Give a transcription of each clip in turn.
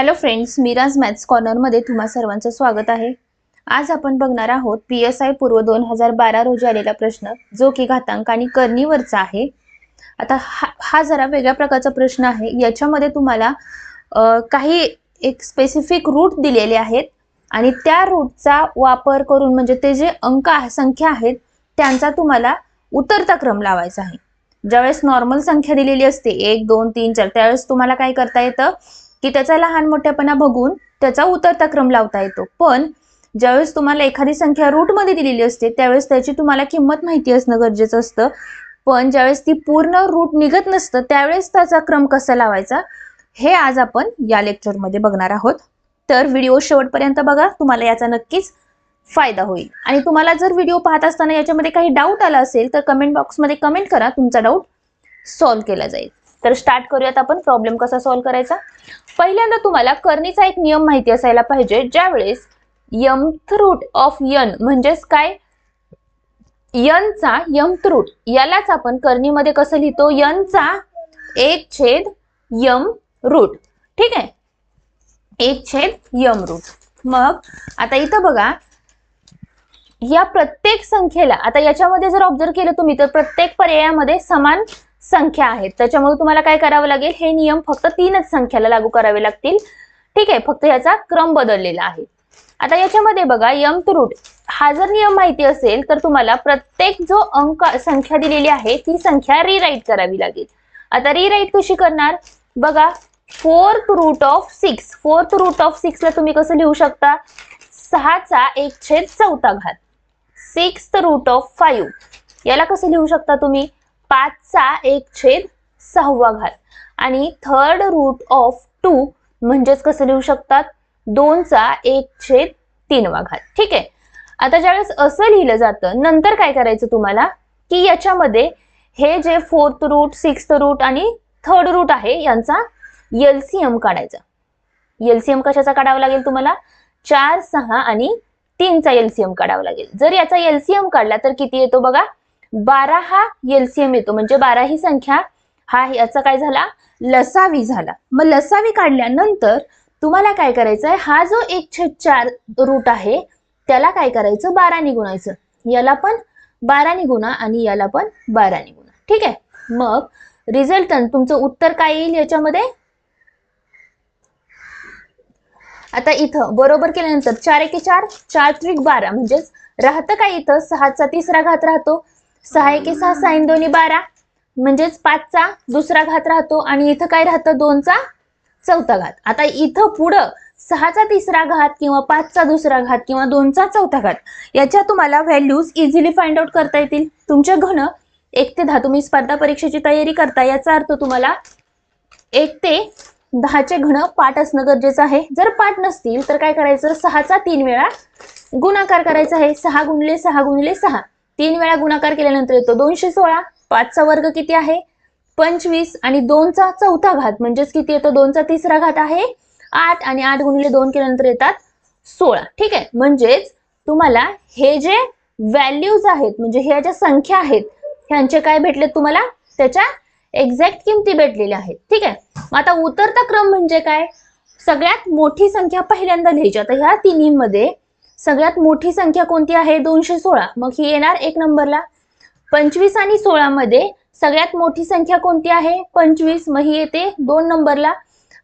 Hello friends Miraj maths कॉर्नरमध्ये तुम्हा सर्वांचं स्वागत आहे. आज आपण बघणार आहोत पी एस आय पूर्व दोन हजार बारा रोजी आलेला प्रश्न जो की घातांक आणि करणीवरचा आहे. आता हा हा जरा वेगळ्या प्रकारचा प्रश्न आहे. याच्यामध्ये तुम्हाला काही एक स्पेसिफिक रूट दिलेले आहेत आणि त्या रूटचा वापर करून म्हणजे ते जे अंक संख्या आहेत त्यांचा तुम्हाला उतरता क्रम लावायचा आहे. ज्यावेळेस नॉर्मल संख्या दिलेली असते एक दोन तीन चार त्यावेळेस तुम्हाला काय करता येतं? की त्याचा लहान मोठ्यापणा बघून त्याचा उतरता क्रम लावता येतो. पण ज्यावेळेस तुम्हाला एखादी संख्या रूटमध्ये दिलेली असते त्यावेळेस त्याची तुम्हाला किंमत माहिती असणं गरजेचं असतं. पण ज्यावेळेस ती पूर्ण रूट निघत नसतं त्यावेळेस त्याचा क्रम कसा लावायचा हे आज आपण या लेक्चरमध्ये बघणार आहोत. तर व्हिडिओ शेवटपर्यंत बघा तुम्हाला याचा नक्कीच फायदा होईल. आणि तुम्हाला जर व्हिडिओ पाहत असताना याच्यामध्ये काही डाऊट आला असेल तर कमेंट बॉक्समध्ये कमेंट करा तुमचा डाऊट सॉल्व्ह केला जाईल. तर स्टार्ट करूयात आपण. प्रॉब्लेम कसा सॉल्व्ह करायचा? पहिल्यांदा तुम्हाला करणीचा एक नियम माहिती असायला पाहिजे ज्यावेळेस यमथ रूट ऑफ यन म्हणजेच काय? यनचा यमथ रूट यालाच आपण करणीमध्ये कसं लिहितो? यनचा एक छेद यम रूट. ठीक आहे? एक छेद यम रूट. मग आता इथं बघा या प्रत्येक संख्येला आता याच्यामध्ये जर ऑब्झर्व केलं तुम्ही तर प्रत्येक पर्यायामध्ये समान संख्या आहेत. त्याच्यामुळे तुम्हाला काय करावं लागेल? हे नियम फक्त तीनच संख्याला लागू करावे लागतील. ठीक आहे? फक्त याचा क्रम बदललेला आहे. आता याच्यामध्ये बघा यम रूट. हा जर नियम माहिती असेल तर तुम्हाला प्रत्येक जो अंक संख्या दिलेली आहे ती संख्या रिराईट करावी लागेल. आता रिराईट कशी करणार? बघा fourth root of six fourth root of सिक्सला तुम्ही कसं लिहू शकता? सहाचा एक छेद चौथा घात. सिक्स रूट ऑफ फाईव्ह याला कसं लिहू शकता तुम्ही? पाचचा एक छेद सहावा घात आणि थर्ड रूट ऑफ टू म्हणजेच कसं लिहू शकतात? दोनचा एक छेद तीनवा घात ठीक आहे? आता ज्यावेळेस असं लिहिलं जातं नंतर काय करायचं तुम्हाला? की याच्यामध्ये हे जे फोर्थ रूट सिक्स्थ रूट आणि थर्ड रूट आहे यांचा एलसीएम काढायचा. एलसीएम कशाचा काढावा लागेल तुम्हाला? चार सहा आणि तीनचा एलसीएम काढावा लागेल. जर याचा एलसीएम काढला तर किती येतो बघा? बारा हा एलसीएम येतो. म्हणजे बारा ही संख्या हा याचा काय झाला? लसावी झाला. मग लसावी काढल्यानंतर तुम्हाला काय करायचं आहे हा जो एक छेद चार रूट आहे त्याला काय करायचं? बाराने गुणायचं. याला पण बाराने गुणा आणि याला पण बाराने गुणा. ठीक आहे? मग रिझल्टन तुमचं उत्तर काय येईल याच्यामध्ये? आता इथं बरोबर केल्यानंतर चार एके चार चार त्रिक बारा. म्हणजेच राहतं काय इथं? सहाचा तिसरा घात राहतो. सहा एके सहा सहा इन दोन्ही बारा. म्हणजेच पाचचा दुसरा घात राहतो आणि इथं काय राहतं? दोनचा चौथा घात. आता इथं पुढं सहाचा तिसरा घात किंवा पाचचा दुसरा घात किंवा दोनचा चौथा घात याच्या तुम्हाला व्हॅल्यूज इझिली फाइंड आउट करता येतील. तुमच्या घन एक ते दहा तुम्ही स्पर्धा परीक्षेची तयारी करता याचा अर्थ तुम्हाला एक ते दहाचे घन पाठ असणं गरजेचं आहे. जर पाठ नसतील तर काय करायचं? सहाचा तीन वेळा गुणाकार करायचा आहे. सहा गुणले सहा गुणले सहा. तीन वेळा गुणाकार केल्यानंतर येतो. दोनशे सोळा पाचचा वर्ग किती आहे? पंचवीस आणि दोनचा चौथा घात म्हणजेच किती येतो? दोनचा तिसरा घात आहे आठ आणि आठ गुणिले दोन केल्यानंतर येतात सोळा. ठीक आहे? म्हणजेच तुम्हाला हे जे व्हॅल्यूज आहेत म्हणजे ह्या ज्या संख्या आहेत ह्यांचे काय भेटले तुम्हाला? त्याच्या एक्झॅक्ट किमती भेटलेल्या आहेत. ठीक आहे? आता उतरता क्रम म्हणजे काय? सगळ्यात मोठी संख्या पहिल्यांदा लिहायची. आता ह्या तिन्हीमध्ये सगळ्यात मोठी संख्या कोणती आहे? दोनशे सोळा. मग ही येणार एक नंबरला. पंचवीस आणि सोळा मध्ये सगळ्यात मोठी संख्या कोणती आहे? पंचवीस. मग ही येते दोन नंबरला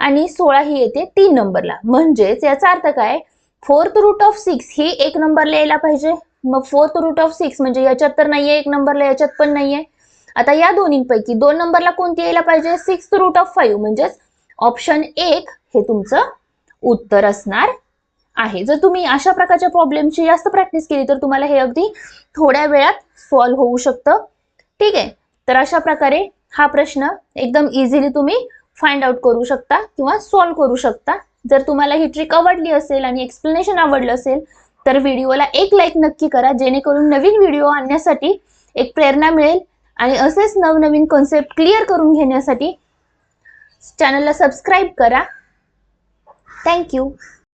आणि सोळा ही येते तीन नंबरला. म्हणजेच याचा अर्थ काय? फोर्थ रूट ऑफ सिक्स ही एक नंबरला यायला पाहिजे. मग फोर्थ रूट ऑफ सिक्स म्हणजे याच्यात तर नाहीये एक नंबरला याच्यात पण नाहीये. आता या दोन्हीपैकी दोन नंबरला कोणती यायला पाहिजे? Six root of five. म्हणजेच ऑप्शन एक हे तुमचं उत्तर असणार. आहे. जर तुम्ही अशा प्रकारच्या प्रॉब्लेमची जास्त प्रॅक्टिस केली तर तुम्हाला हे अगदी थोड्या वेळात सॉल्व्ह होऊ शकतं. ठीक आहे? तर अशा प्रकारे हा प्रश्न एकदम इझिली तुम्ही फाइंड आउट करू शकता किंवा सॉल्व्ह करू शकता. जर तुम्हाला ही ट्रिक आवडली असेल आणि एक्सप्लेनेशन आवडलं असेल तर व्हिडिओला एक लाईक नक्की करा जेणेकरून नवीन व्हिडिओ आणण्यासाठी एक प्रेरणा मिळेल आणि असेच नवनवीन कॉन्सेप्ट क्लिअर करून घेण्यासाठी चॅनलला सबस्क्राईब करा. थँक्यू